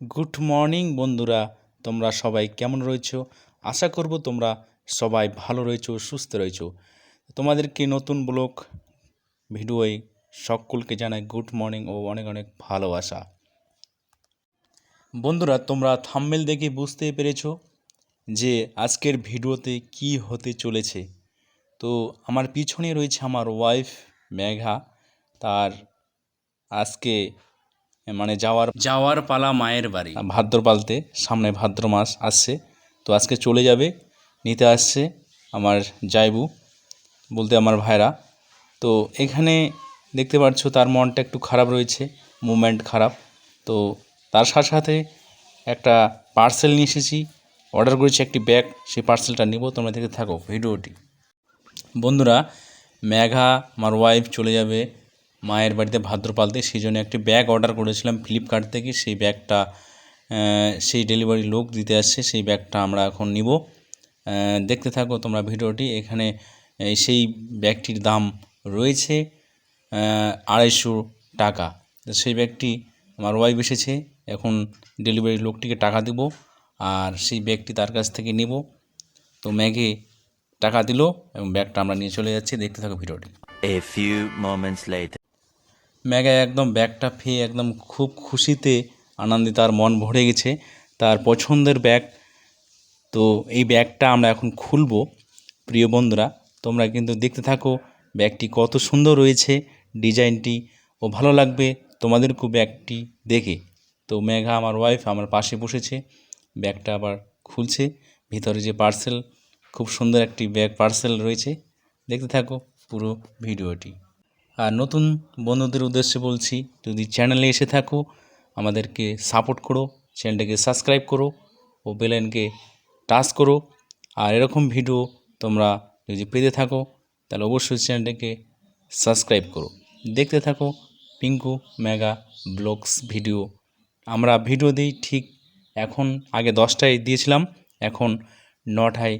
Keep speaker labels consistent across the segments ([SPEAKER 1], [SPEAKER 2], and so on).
[SPEAKER 1] Good morning বন্ধুরা। তোমরা সবাই কেমন রয়েছো? আশা করব তোমরা সবাই ভালো রয়েছো, সুস্থ রয়েছো। তোমাদেরকে নতুন ব্লগ ভিডিওয় সকলকে জানাই গুড মর্নিং ও অনেক অনেক ভালোবাসা। বন্ধুরা, তোমরা থাম্মেল দেখে বুঝতে পেরেছ যে আজকের ভিডিওতে কি হতে চলেছে। তো আমার পিছনে রয়েছে আমার ওয়াইফ মেঘা। তার আজকে মানে যাওয়ার যাওয়ার পালা মায়ের বাড়ি। ভাদ্র পালতে সামনে ভাদ্র মাস আসছে। তো আজকে চলে যাবে নিতে আসছে আমার জাইবু বলতে আমার ভাইরা। তো এখানে দেখতে পাচ্ছ তার মনটা একটু খারাপ রয়েছে মুভমেন্ট খারাপ। তো তার সাথে সাথে একটা পার্সেল নিয়ে এসেছি অর্ডার করেছি একটি ব্যাগ সেই পার্সেলটা নিব তোমরা দেখতে থাকো ভিডিওটি। বন্ধুরা মেঘা আমার ওয়াইফ চলে যাবে মায়ের বাড়িতে ভাদ্র পালতে, সেই জন্য একটি ব্যাগ অর্ডার করেছিলাম ফ্লিপকার্ট থেকে। সেই ব্যাগটা সেই ডেলিভারি লোক দিতে আসছে, সেই ব্যাগটা আমরা এখন নিব। দেখতে থাকো তোমরা ভিডিওটি। এখানে সেই ব্যাগটির দাম রয়েছে আড়াইশো টাকা। সেই ব্যাগটি আমার ওয়াইফ এসেছে, এখন ডেলিভারি লোকটিকে টাকা দেব আর সেই ব্যাগটি তার কাছ থেকে নেব। তো ম্যাগে টাকা দিল এবং ব্যাগটা আমরা নিয়ে চলে যাচ্ছি। দেখতে থাকো ভিডিওটি।
[SPEAKER 2] A few moments later.
[SPEAKER 1] ম্যাগা একদম ব্যাগটা পেয়ে একদম খুব খুশিতে আনন্দে তার মন ভরে গেছে। তার পছন্দের ব্যাগ। তো এই ব্যাগটা আমরা এখন খুলবো। প্রিয় বন্ধুরা, তোমরা কিন্তু দেখতে থাকো ব্যাগটি কত সুন্দর রয়েছে, ডিজাইনটি, ও ভালো লাগবে তোমাদেরকেও ব্যাগটি দেখে। তো মেঘা আমার ওয়াইফ আমার পাশে বসেছে। ব্যাগটা আবার খুলছে। ভিতরে যে পার্সেল খুব সুন্দর একটি ব্যাগ পার্সেল রয়েছে। দেখতে থাকো পুরো ভিডিওটি আর নতুন বন্ধুদের উদ্দেশ্যে বলছি, যদি চ্যানেলে এসে থাকো, আমাদেরকে সাপোর্ট করো, চ্যানেলটাকে সাবস্ক্রাইব করো ও বেলাইনকে টাচ করো। আর এরকম ভিডিও তোমরা যদি পেতে থাকো, তাহলে অবশ্যই চ্যানেলটাকে সাবস্ক্রাইব করো। দেখতে থাকো পিঙ্কু মেগা ব্লগস ভিডিও। আমরা ভিডিও দিই ঠিক এখন, আগে দশটায় দিয়েছিলাম, এখন নটায়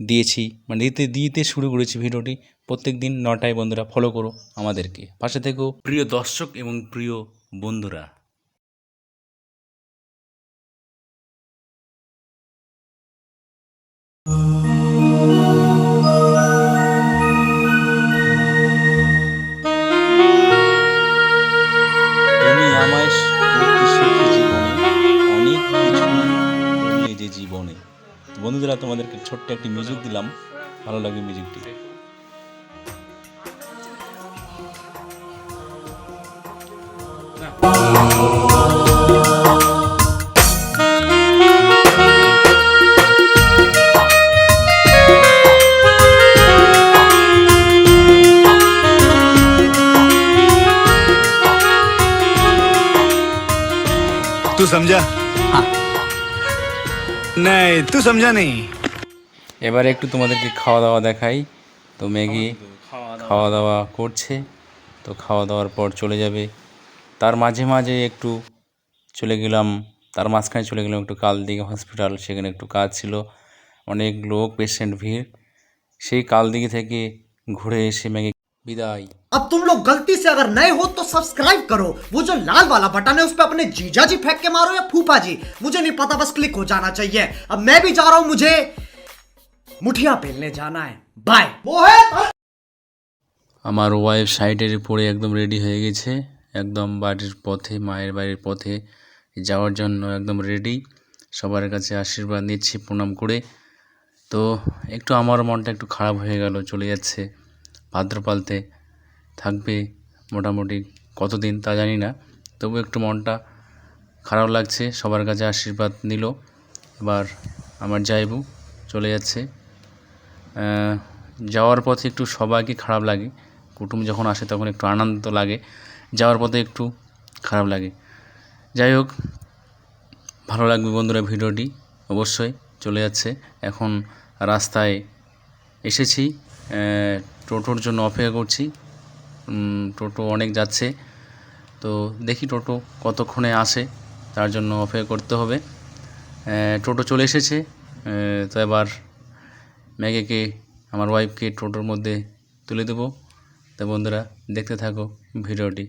[SPEAKER 1] দিয়েছি মানে দিতে দিতে শুরু করেছি ভিডিওটি। প্রত্যেক দিন নটায় বন্ধুরা ফলো করো আমাদেরকে। পাশে থেকেও প্রিয় দর্শক এবং প্রিয় বন্ধুরা বন্ধুরা তোমাদেরকে ছোট্ট একটি মিউজিক দিলাম ভালো লাগে মিউজিকটি
[SPEAKER 3] तू समझा নাই তু সমঝা নেই।
[SPEAKER 1] এবারে একটু তোমাদেরকে খাওয়া দাওয়া দেখাই। তো ম্যাগি খাওয়া দাওয়া করছে তো খাওয়া দাওয়ার পর চলে যাবে। তার মাঝে মাঝে একটু চলে গেলাম তার মাঝখানে চলে গেলাম একটু কালদিঘি হসপিটাল সেখানে একটু কাজ ছিল। অনেক লোক পেশেন্ট ভিড়। সেই কালদিঘি থেকে ঘুরে এসে ম্যাগি বিদায়
[SPEAKER 4] अब तुम लोग गलती से अगर नए हो तो सब्सक्राइब करो वो जो लाल वाला बटन है उस पर अपने जीजा जी फेंक के मारो या फूफा जी मुझे नहीं पता बस क्लिक हो जाना चाहिए अब मैं भी जा रहा हूं मुझे मुठिया पेलने जाना है बाय मोहित
[SPEAKER 1] আমার ওয়াইফ সাইডের পরে একদম রেডি হয়ে গেছে একদম বাড়ির পথে মায়ের বাড়ির পথে যাওয়ার জন্য একদম রেডি সবার কাছে আশীর্বাদ নিচ্ছি প্রণাম করে তো একটু আমার মনটা একটু খারাপ হয়ে গেল চলে যাচ্ছে ভাদ্রপালতে থাকবে মোটামুটি কতদিন তা জানি না। তবু একটু মনটা খারাপ লাগছে, সবার কাছে আশীর্বাদ নিল। এবার আমার যাইবু চলে যাচ্ছে। যাওয়ার পথে একটু সবাইকে খারাপ লাগে। কুটুম যখন আসে তখন একটু আনন্দ লাগে। যাওয়ার পথে একটু খারাপ লাগে। যাই হোক, ভালো লাগবে বন্ধুরা ভিডিওটি। অবশ্যই চলে যাচ্ছে। এখন রাস্তায় এসেছি। টোটোর জন্য অপেক্ষা করছি। টোটো অনেক যাচ্ছে। তো দেখি টোটো কতক্ষণে আসে, তার জন্য অপেক্ষা করতে হবে। টোটো চলে এসেছে। তো এবার ম্যাগেকে আমার ওয়াইফকে টোটোর মধ্যে তুলে দেবো। তো বন্ধুরা, দেখতে থাকো ভিডিওটি।